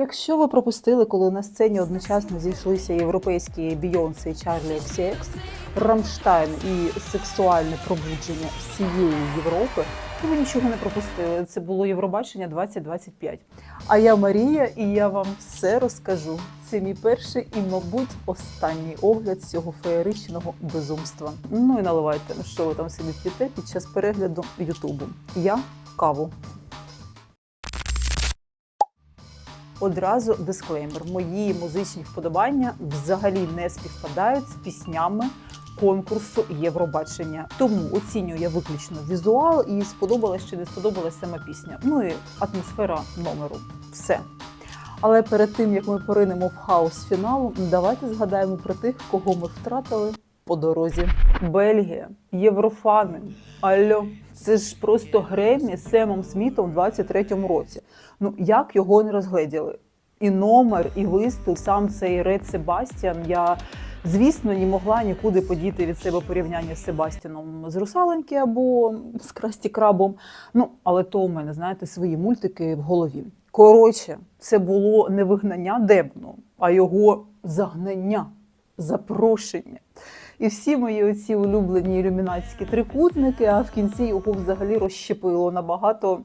Якщо ви пропустили, коли на сцені одночасно зійшлися європейські Бійонсе і Чарлі XCX, Рамштайн і сексуальне пробудження всієї Європи, то ви нічого не пропустили. Це було Євробачення 2025. А я Марія, і я вам все розкажу. Це мій перший і, мабуть, останній огляд цього феєричного безумства. Ну і наливайте, що ви там собі п'єте під час перегляду Ютубу. Я каву. Одразу дисклеймер. Мої музичні вподобання взагалі не співпадають з піснями конкурсу Євробачення. Тому оцінюю я виключно візуал і сподобалась чи не сподобалась сама пісня. Ну і атмосфера номеру. Все. Але перед тим як ми поринемо в хаос фіналу, давайте згадаємо про тих, кого ми втратили по дорозі. Бельгія, Єврофани. Алло, це ж просто Гремі з Семом Смітом в 23-му році. Ну як його не розгледіли? І номер, і виступ, сам цей Ред Себастьян. Я, звісно, не могла нікуди подіти від себе порівняння з Себастьяном з Русаленьки або з Красті Крабом. Ну, але то у мене, знаєте, свої мультики в голові. Коротше, це було не вигнання демону, а його загнання, запрошення. І всі мої оці улюблені ілюмінатські трикутники, а в кінці його взагалі розщепило на багато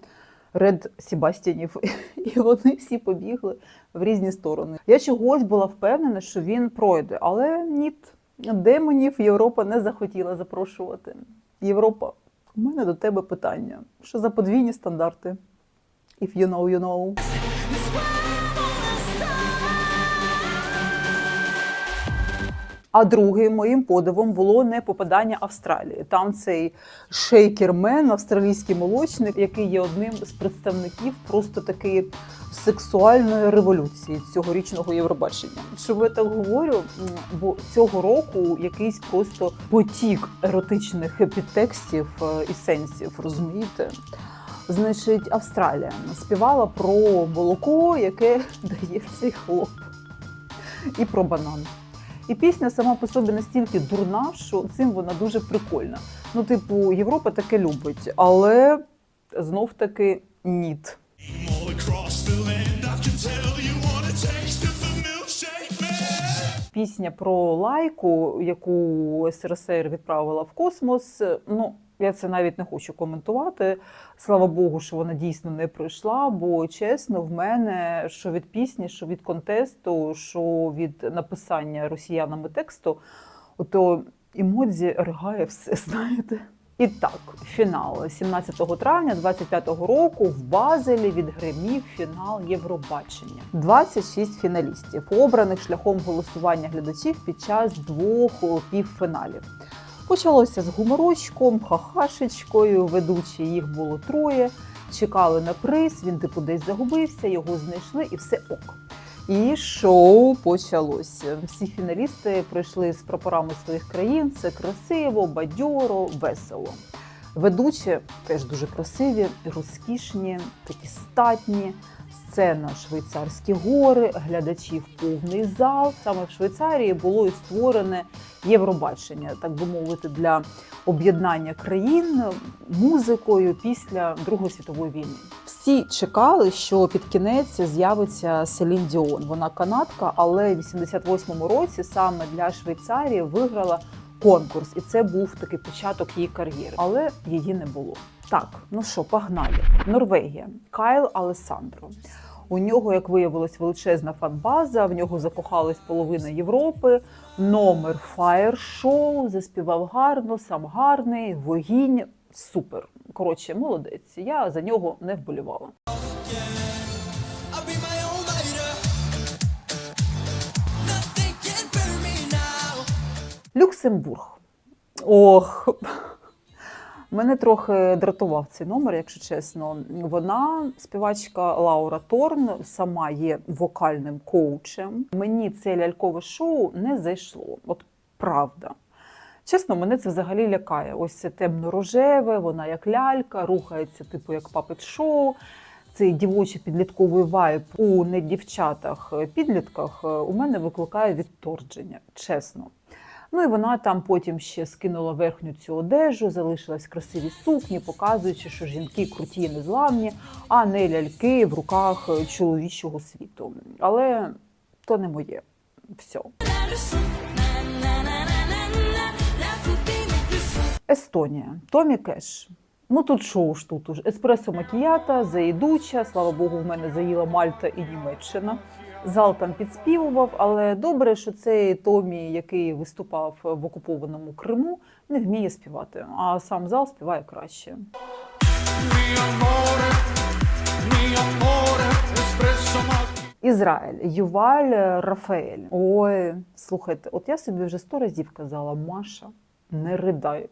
ред Себастьянів. І вони всі побігли в різні сторони. Я чогось була впевнена, що він пройде, але ні, демонів Європа не захотіла запрошувати. Європа, у мене до тебе питання: що за подвійні стандарти? If you know, you know. А другим моїм подивом було не попадання Австралії. Там цей шейкермен, австралійський молочник, який є одним з представників просто таки сексуальної революції цьогорічного Євробачення. Чому я так говорю? Бо цього року якийсь просто потік еротичних підтекстів е, і сенсів, розумієте? Значить, Австралія співала про молоко, яке дає цей хлоп, і про банан. І пісня сама по собі настільки дурна, що цим вона дуже прикольна. Ну, типу, Європа таке любить, але знов таки ніт. Пісня про лайку, яку СРСР відправила в космос. Ну, я це навіть не хочу коментувати. Слава Богу, що вона дійсно не пройшла. Бо чесно, в мене що від пісні, що від контесту, що від написання росіянами тексту, ото емодзі ригає все, знаєте. І так, фінал 17 травня 25-го року в Базелі відгримів фінал Євробачення. 26 фіналістів, обраних шляхом голосування глядачів під час двох півфіналів. Почалося з гуморочком, хахашечкою. Ведучі їх було троє. Чекали на приз. Він типу десь загубився, його знайшли, і все ок. І шоу почалося. Всі фіналісти прийшли з прапорами своїх країн. Це красиво, бадьоро, весело. Ведучі теж дуже красиві, розкішні, такі статні. Сцена швейцарські гори, глядачів повний зал. Саме в Швейцарії було і створене Євробачення, так би мовити, для об'єднання країн музикою після Другої світової війни. Всі чекали, що під кінець з'явиться Селін Діон. Вона канадка, але в 88-му році саме для Швейцарії виграла конкурс, і це був такий початок її кар'єри, але її не було. Так, ну що, погнали. Норвегія, Кайл Алесандро. У нього, як виявилось, величезна фанбаза. В нього закохалась половина Європи. Номер Show, заспівав гарно, сам гарний, вогінь. Супер. Коротше, молодець. Я за нього не вболівала. Люксембург. Ох. Мене трохи дратував цей номер, якщо чесно. Вона, співачка Лаура Торн, сама є вокальним коучем. Мені це лялькове шоу не зайшло. От правда. Чесно, мене це взагалі лякає. Ось це темно-рожеве, вона як лялька, рухається, типу як папет-шоу. Цей дівочий підлітковий вайб у не дівчатах, підлітках у мене викликає відтордження, чесно. Ну і вона там потім ще скинула верхню цю одежу, залишилась в красивій сукні, показуючи, що жінки круті і незламні, а не ляльки в руках е, чоловічого світу. Але то не моє. Все. Естонія. Томі Кеш. Ну тут шоу ж тут уже. Еспресо макіята, заїдуча. Слава Богу, в мене заїла Мальта і Німеччина. Зал там підспівував, але добре, що цей Томі, який виступав в окупованому Криму, не вміє співати. А сам зал співає краще. Ізраїль, Юваль Рафаель. Ой, слухайте, от я собі вже сто разів казала, Маша, не ридай.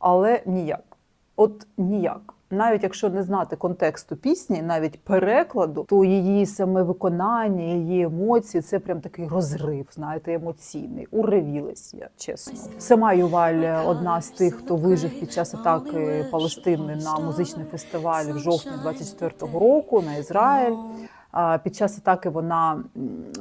Але ніяк. От ніяк. Навіть якщо не знати контексту пісні, навіть перекладу, то її саме виконання, її емоції це прям такий розрив, знаєте, емоційний. Уревілась я, чесно. Сама Юваль одна з тих, хто вижив під час атаки Палестини на музичний фестиваль в жовтні 24-го року на Ізраїль. Під час атаки вона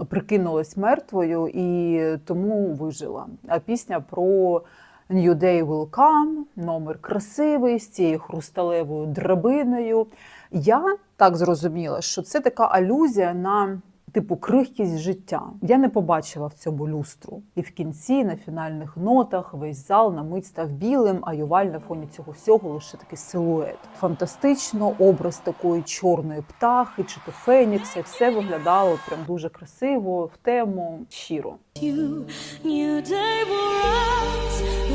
прикинулась мертвою і тому вижила. А пісня про New Day Will Come, номер красивий з цією хрусталевою драбиною. Я так зрозуміла, що це така алюзія на типу крихкість життя. Я не побачила в цьому люстру. І в кінці, на фінальних нотах, весь зал на мить став білим, а юваль на фоні цього всього лише такий силует. Фантастично, образ такої чорної птахи чи то фенікса. Все виглядало прям дуже красиво, в тему, щиро. You, new day will rise,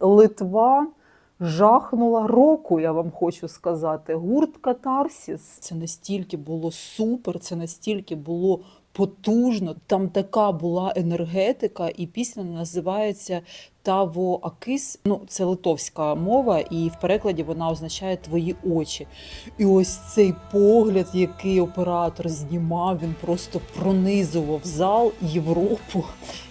Литва жахнула року, я вам хочу сказати. Гурт Катарсіс. Це настільки було супер, це настільки було потужно. Там така була енергетика, і пісня називається Таво Акис. Ну, це литовська мова, і в перекладі вона означає твої очі. І ось цей погляд, який оператор знімав, він просто пронизував зал Європу.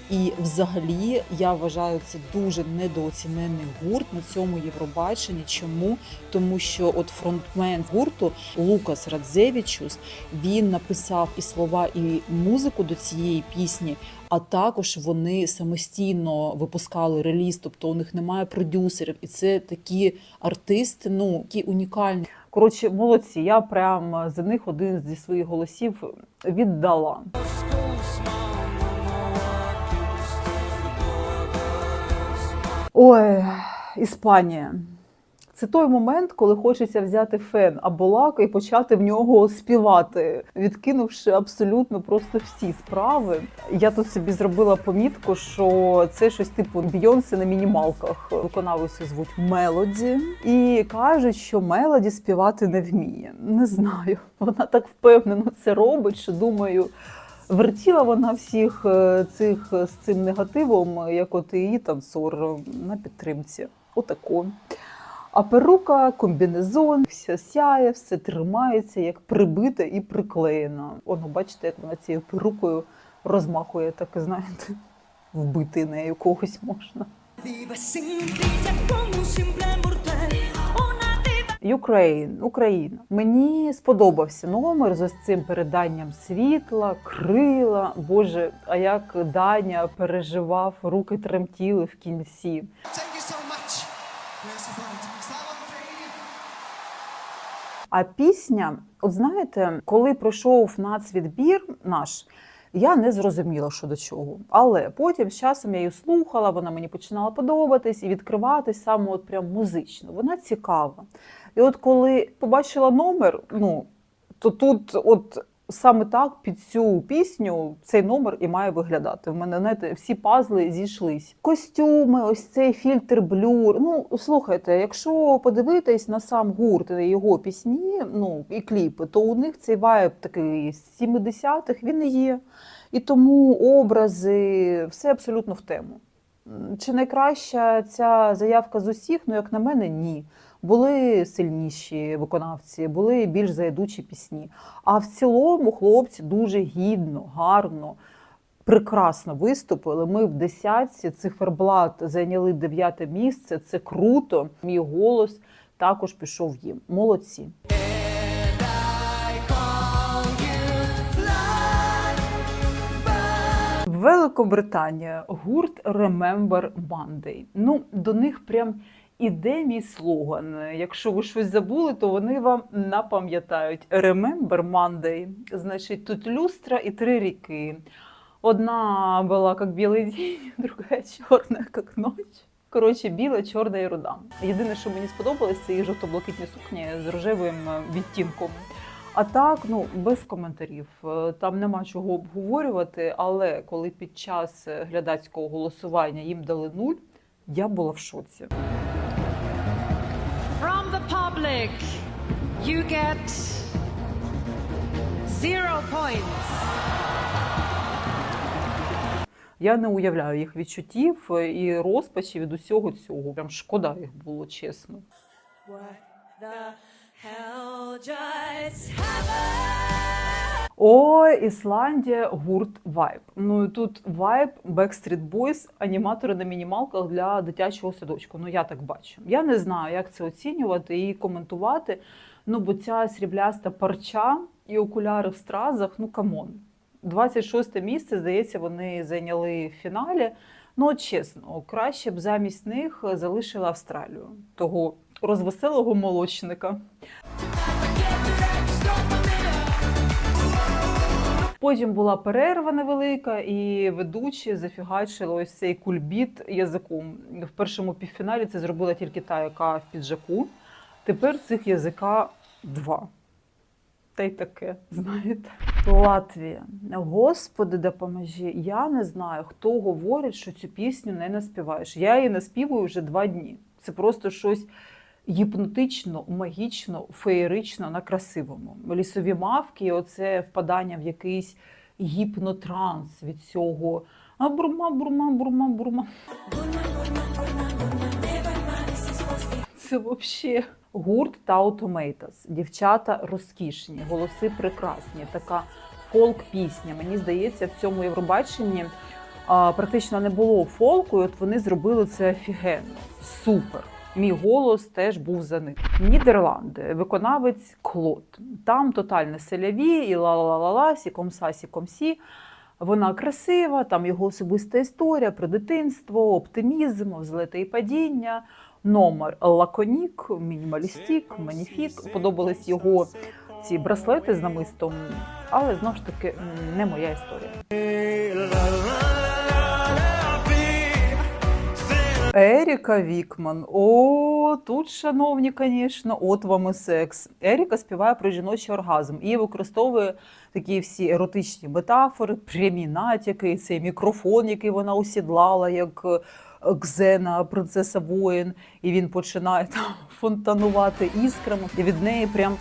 І взагалі я вважаю це дуже недооцінений гурт на цьому Євробаченні. Чому? Тому що от фронтмен гурту Лукас Радзевічус він написав і слова, і музику до цієї пісні. А також вони самостійно випускали реліз, тобто у них немає продюсерів, і це такі артисти, ну які унікальні. Коротше, молодці. Я прям за них один зі своїх голосів віддала. Ой, Іспанія. Це той момент, коли хочеться взяти фен або лак і почати в нього співати, відкинувши абсолютно просто всі справи. Я тут собі зробила помітку, що це щось типу Бійонсе на мінімалках. Виконавицю звуть Мелоді, і кажуть, що Мелоді співати не вміє. Не знаю. Вона так впевнено це робить, що думаю. Вертіла вона всіх е, цих е, з цим негативом, як от її танцор на підтримці. Отако. А перука, комбінезон, все сяє, все тримається, як прибита і приклеєна. Воно, бачите, як вона цією перукою розмахує, так і знаєте, вбити нею когось можна. Ukraine, Україна. Мені сподобався номер з ось цим переданням світла, крила. Боже, а як Даня переживав, руки тремтіли в кінці. А пісня, от знаєте, коли пройшов нацвідбір наш, я не зрозуміла, що до чого. Але потім з часом я її слухала, вона мені починала подобатись і відкриватись саме от прям музично. Вона цікава. І от коли побачила номер, ну то тут, от саме так під цю пісню цей номер і має виглядати. В мене знаєте, всі пазли зійшлись. Костюми, ось цей фільтр блюр. Ну слухайте, якщо подивитись на сам гурт і його пісні, ну і кліпи, то у них цей вайб такий з 70-х, він є. І тому образи, все абсолютно в тему. Чи найкраща ця заявка з усіх? Ну, як на мене, ні. Були сильніші виконавці, були більш заядучі пісні. А в цілому хлопці дуже гідно, гарно, прекрасно виступили. Ми в десятці циферблат зайняли дев'яте місце. Це круто. Мій голос також пішов їм. Молодці. Великобританія, гурт Remember Monday. Ну, до них прям іде мій слоган. Якщо ви щось забули, то вони вам напам'ятають. Remember Monday. Значить, тут люстра і три ріки. Одна була як білий день, друга чорна, як ночь. Коротше, біла, чорна і руда. Єдине, що мені сподобалось, це її жовто-блакитні сукні з рожевим е, відтінком. А так, ну без коментарів. Е, Там нема чого обговорювати. Але коли під час е, глядацького голосування їм дали нуль, я була в шоці. Public, you get zero points. Я не уявляю їх відчуттів е, і розпачі від усього цього. Прям шкода їх було, чесно. What the hell just happened? О, Ісландія, гурт Vibe. Ну і тут Vibe, Backstreet Boys, аніматори на мінімалках для дитячого садочку. Ну я так бачу. Я не знаю, як це оцінювати і коментувати. Ну, бо ця срібляста парча і окуляри в стразах, ну камон. 26 місце, здається, вони зайняли в фіналі. Ну, от чесно, краще б замість них залишили Австралію, того розвеселого молочника. Потім була перерва невелика, і ведучі зафігачили ось цей кульбіт язиком. В першому півфіналі це зробила тільки та, яка в піджаку. Тепер цих язика два. Та й таке, знаєте. Латвія. Господи, допоможі. Я не знаю, хто говорить, що цю пісню не наспіваєш. Я її наспівую вже два дні. Це просто щось гіпнотично, магічно, феєрично на красивому. Лісові мавки, оце впадання в якийсь гіпнотранс від цього. А бурма, бурма, бурма, бурма. Це взагалі гурт Таутомейтас. Дівчата розкішні, голоси прекрасні. Така фолк-пісня. Мені здається, в цьому Євробаченні а, практично не було фолку, і от вони зробили це офігенно. Супер. Мій голос теж був за них. Нідерланди, виконавець Клод. Там тотальне селяві, і ла-ла-ла-ла, сі-комса, сі-комсі. Вона красива, там його особиста історія про дитинство, оптимізм, взлети і падіння. Номер лаконік, мінімалістік, маніфік. Подобались його ці браслети з намистом, але знову ж таки не моя історія. Еріка Вікман. О, тут, шановні, звісно, от вам і секс. Еріка співає про жіночий оргазм і використовує такі всі еротичні метафори, прямі натяки, цей мікрофон, який вона осідлала, як е, Кзена, принцеса воїн, і він починає там фонтанувати іскрами, і від неї прям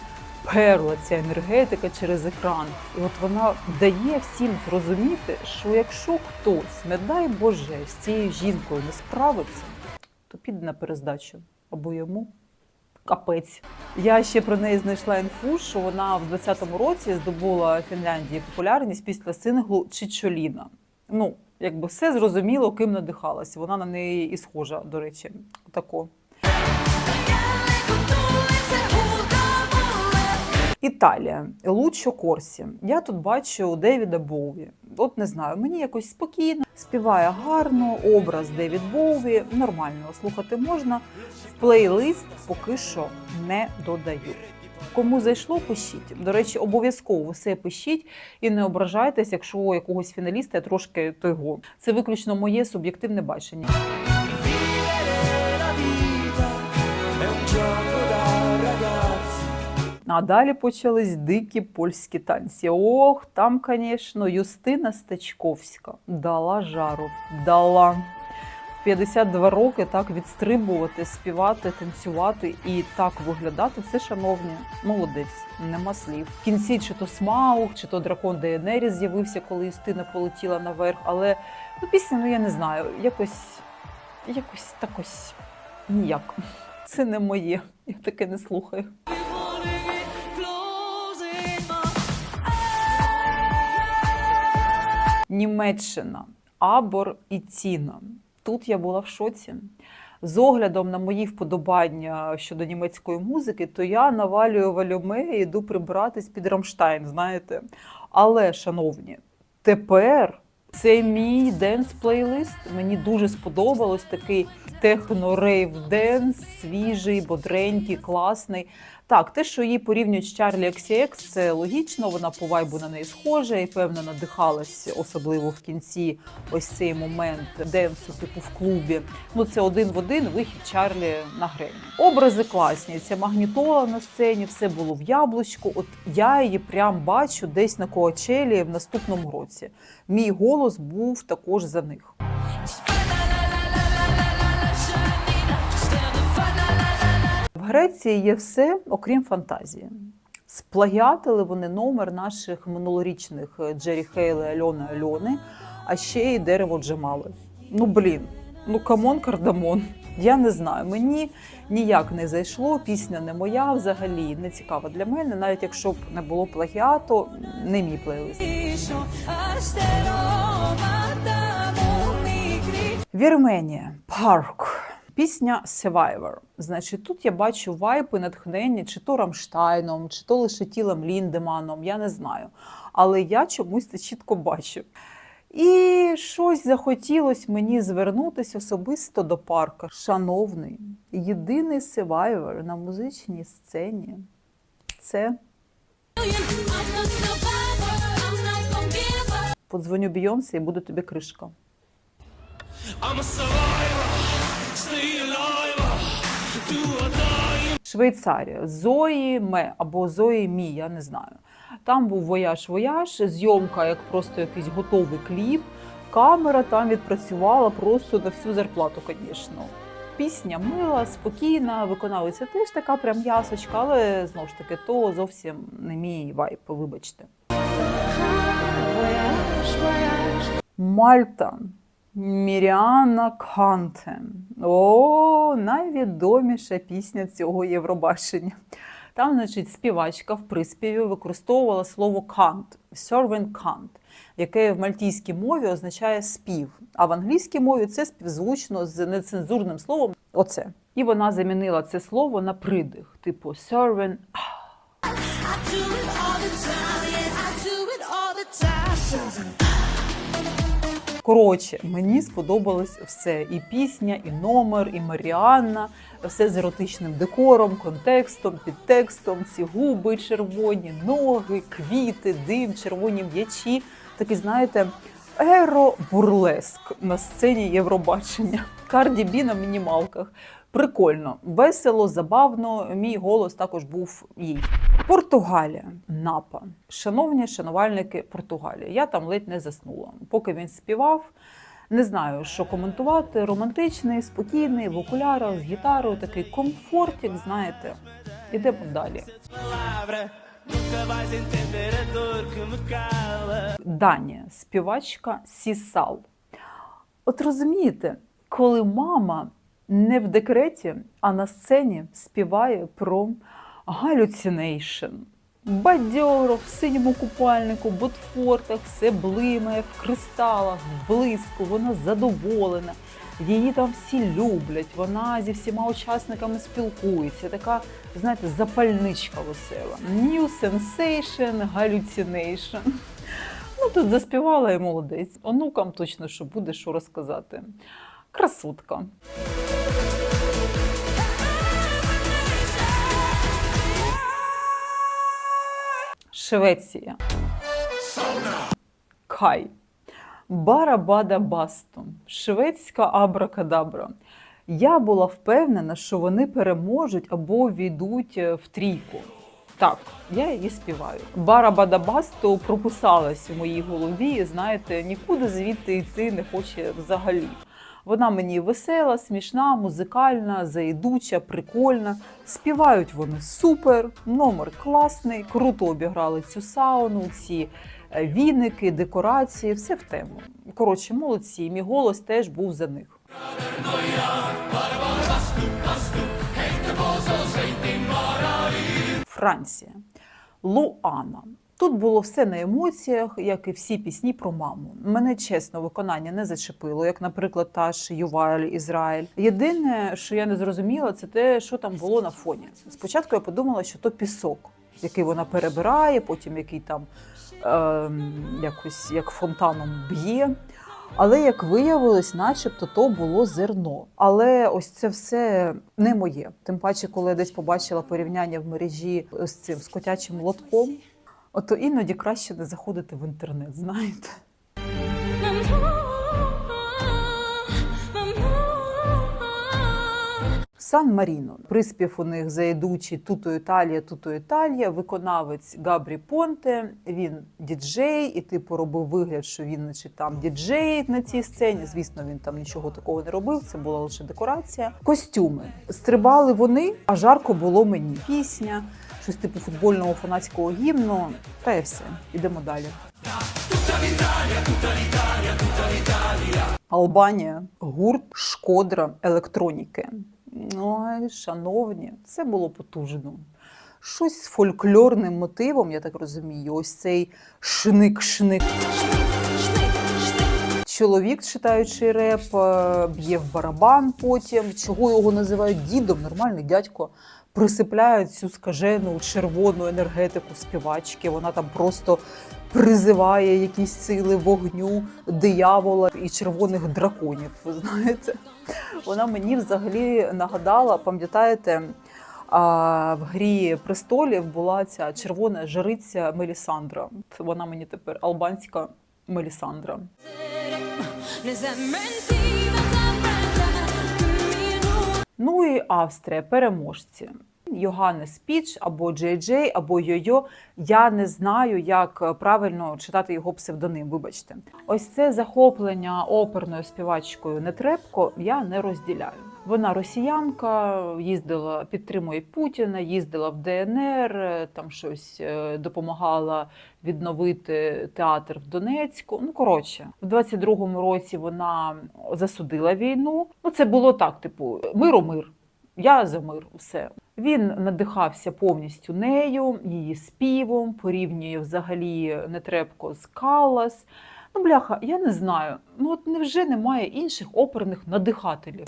перла ця енергетика через екран. І от вона дає всім зрозуміти, що якщо хтось, не дай Боже, з цією жінкою не справиться, то піде на перездачу або йому. Капець. Я ще про неї знайшла інфу, що вона в 20-му році здобула в Фінляндії популярність після синглу Чичоліна. Ну, якби все зрозуміло, ким надихалася. Вона на неї і схожа, до речі. Тако. Італія, Лучо Корсі. Я тут бачу Девіда Боуві. От не знаю, мені якось спокійно, співає гарно, образ Девід Боуві, нормально слухати можна. В плейлист поки що не додаю. Кому зайшло, пишіть. До речі, обов'язково все пишіть і не ображайтесь, якщо якогось фіналіста я трошки того. Це виключно моє суб'єктивне бачення. А далі почались дикі польські танці. Ох, там, звісно, Юстина Стечковська дала жару, дала. В 52 роки так відстрибувати, співати, танцювати і так виглядати. Це, шановні, молодець, нема слів. В кінці чи то Смауг, чи то дракон Дейенеріс з'явився, коли Юстина полетіла наверх. Але ну, пісня, ну я не знаю, якось, якось так ось ніяк. Це не моє. Я таке не слухаю. Німеччина, Абор і Ціна. Тут я була в шоці. З оглядом на мої вподобання щодо німецької музики, то я навалюю валюме і йду прибиратись під Рамштайн, знаєте. Але, шановні, тепер Це мій денс плейлист. Мені дуже сподобалось такий техно-рейв денс, свіжий, бодренький, класний. Так, те, що її порівнюють з Чарлі XCX, це логічно. Вона по вайбу на неї схожа і певно надихалась, особливо в кінці. Ось цей момент денсу, типу в клубі. Ну це один в один вихід Чарлі на Гремі. Образи класні. Ця магнітола на сцені, все було в яблучку. От я її прям бачу десь на Коачелі в наступному році. Мій голос був також за них. Греції є все, окрім фантазії. Сплагіатили вони номер наших минулорічних е, Джері Хейли, Альони Альони, а ще й дерево Джамали. Ну блін, ну камон, кардамон. Я не знаю, мені ніяк не зайшло. Пісня не моя, взагалі не цікава для мене, навіть якщо б не було плагіату, не мій плейлист. Вірменія парк. Пісня Survivor. Значить, тут я бачу вайпи натхнення чи то Рамштайном, чи то лише тілом Ліндеманом, я не знаю. Але я чомусь це чітко бачу. І щось захотілось мені звернутися особисто до парка. Шановний, єдиний Survivor на музичній сцені це подзвоню Бійонсе і буде тобі кришка. I'm a survivor, Швейцарія, Зої Ме або Зої Мі, я не знаю. Там був вояж-вояж, зйомка як просто якийсь готовий кліп. Камера там відпрацювала просто на всю зарплату, звісно. Пісня мила, спокійна, виконавиця теж така прям ясочка, але знову ж таки, то зовсім не мій вайп, вибачте. Мальта. Міріана Канте. О, найвідоміша пісня цього Євробачення. Там, значить, співачка в приспіві використовувала слово кант, servant can't, яке в мальтійській мові означає спів, а в англійській мові це співзвучно з нецензурним словом оце. І вона замінила це слово на придих, типу servant Коротше, мені сподобалось все: і пісня, і номер, і Маріанна, все з еротичним декором, контекстом, підтекстом, ці губи червоні, ноги, квіти, дим, червоні м'ячі. Такий, знаєте, еро-бурлеск на сцені Євробачення. Карді Бі на мінімалках. Прикольно, весело, забавно. Мій голос також був їй. Португалія, Напа. Шановні шанувальники Португалії. Я там ледь не заснула. Поки він співав, не знаю, що коментувати. Романтичний, спокійний, в окулярах з гітарою, такий комфортик, знаєте. Ідемо далі. Данія, співачка Сісал. От розумієте, коли мама не в декреті, а на сцені співає про галюцинейшн. Бадьоро в синьому купальнику, ботфортах, все блимає в кристалах, в блиску, вона задоволена. Її там всі люблять, вона зі всіма учасниками спілкується. Така, знаєте, запальничка весела. New sensation, hallucination. Ну, тут заспівала і молодець. Онукам точно що буде що розказати. Красотка. Швеція. Кай. Барабада Басто. Шведська абракадабра. Я була впевнена, що вони переможуть або війдуть е, в трійку. Так, я її співаю. Барабада Басто прописалась у моїй голові, знаєте, нікуди звідти йти не хоче взагалі. Вона мені весела, смішна, музикальна, заїдуча, прикольна. Співають вони супер, номер класний, круто обіграли цю сауну, ці е, віники, декорації, все в тему. Коротше, молодці. Мій голос теж був за них. Франція. Луана. Тут було все на емоціях, як і всі пісні про маму. Мене чесно виконання не зачепило, як, наприклад, та ж Юваль Ізраїль. Єдине, що я не зрозуміла, це те, що там було на фоні. Спочатку я подумала, що то пісок, який вона перебирає, потім який там ем, якось як фонтаном б'є. Але як виявилось, начебто то було зерно. Але ось це все не моє. Тим паче, коли я десь побачила порівняння в мережі з цим з котячим лотком, ото іноді краще не заходити в інтернет, знаєте. Сан Маріно. Приспів у них заїдучий Туто Італія, Туто Італія, виконавець Габрі Понте. Він діджей, і типу робив вигляд, що він наче там діджей на цій сцені. Звісно, він там нічого такого не робив. Це була лише декорація. Костюми стрибали вони, а жарко було мені. Пісня, щось типу футбольного фанатського гімну. Та і все. Ідемо далі. Албанія, гурт Шкодра електроніки. Ой, шановні, це було потужно. Щось з фольклорним мотивом, я так розумію, ось цей шник-шник. Чоловік, читаючи реп, е, б'є в барабан потім. Чого його називають дідом? Нормальний дядько. Присипляють цю скажену червону енергетику співачки. Вона там просто призиває якісь сили вогню, диявола і червоних драконів. Ви знаєте, вона мені взагалі нагадала, пам'ятаєте, а, в грі престолів була ця червона жриця Мелісандра. Вона мені тепер албанська Мелісандра. Ну і Австрія, переможці. Йоганнес Піч або Джей Джей, або Йо-Йо. Я не знаю, як правильно читати його псевдоним. Вибачте, ось це захоплення оперною співачкою Нетребко я не розділяю. Вона росіянка, їздила, підтримує Путіна, їздила в ДНР, е, там щось е, допомагала відновити театр в Донецьку. Ну коротше, в 22-му році вона засудила війну. Ну це було так: типу, миру мир. Я за мир, все. Він надихався повністю нею, її співом, порівнює взагалі Нетребко з Каллас. Ну, бляха, я не знаю. Ну от невже немає інших оперних надихателів?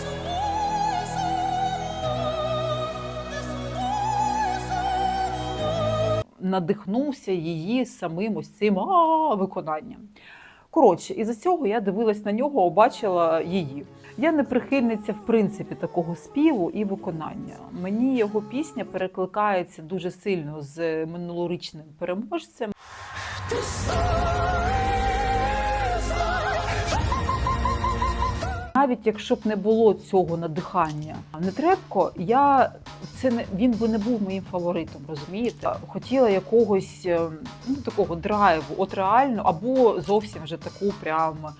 Надихнувся її самим ось цим а, виконанням. Коротше, із-за цього я дивилась на нього, бачила її. Я не прихильниця в принципі такого співу і виконання. Мені його пісня перекликається дуже сильно з минулорічним переможцем. Навіть якщо б не було цього надихання Нетребко, я це не він би не був моїм фаворитом, розумієте? Хотіла якогось е, ну такого драйву, от реально, або зовсім вже таку прям е,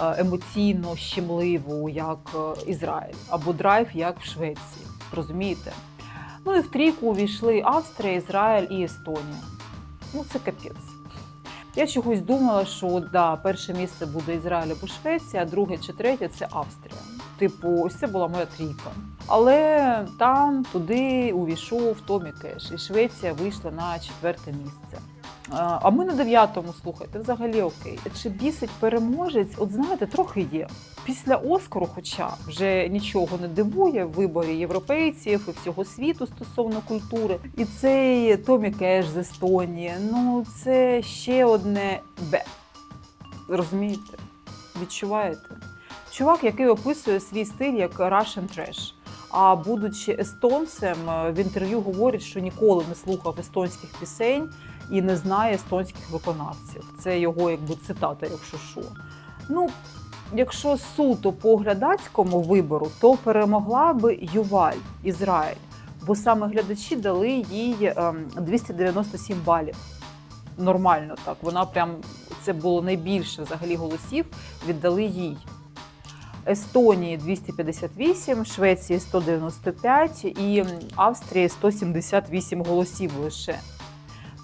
емоційно щемливу, як е, Ізраїль, або драйв, як в Швеції. Розумієте? Ну і в трійку увійшли Австрія, Ізраїль і Естонія. Ну це капець. Я чогось думала, що да, перше місце буде Ізраїль або Швеція, а друге чи третє це Австрія. Типу, ось це була моя трійка. Але там туди увійшов Томі Кеш, і Швеція вийшла на четверте місце. А ми на дев'ятому, слухайте, взагалі окей. Чи бісить переможець? От знаєте, трохи є. Після Оскару, хоча вже нічого не дивує в виборі європейців і всього світу стосовно культури. І цей Томі Кеш з Естонії, ну це ще одне бе. Розумієте? Відчуваєте? Чувак, який описує свій стиль як Russian Trash. А будучи естонцем, в інтерв'ю говорить, що ніколи не слухав естонських пісень і не знає естонських виконавців. Це його якби цитата, якщо що. Ну, якщо суто по глядацькому вибору, то перемогла би Юваль Ізраїль, бо саме глядачі дали їй ем, 297 балів. Нормально так. Вона прям це було найбільше взагалі голосів. Віддали їй. Естонії 258, Швеції 195 і Австрії 178 голосів лише.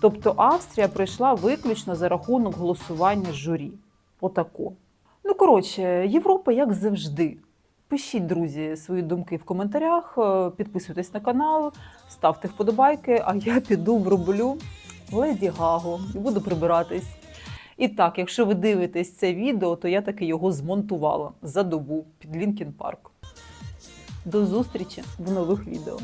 Тобто Австрія пройшла виключно за рахунок голосування журі. Отако. Ну, коротше, Європа як завжди. Пишіть, друзі, свої думки в коментарях, е, підписуйтесь на канал, ставте вподобайки, а я піду вроблю Леді Гагу і буду прибиратись. І так, якщо ви дивитесь це відео, то я таки його змонтувала за добу під Лінкін Парк. До зустрічі в нових відео.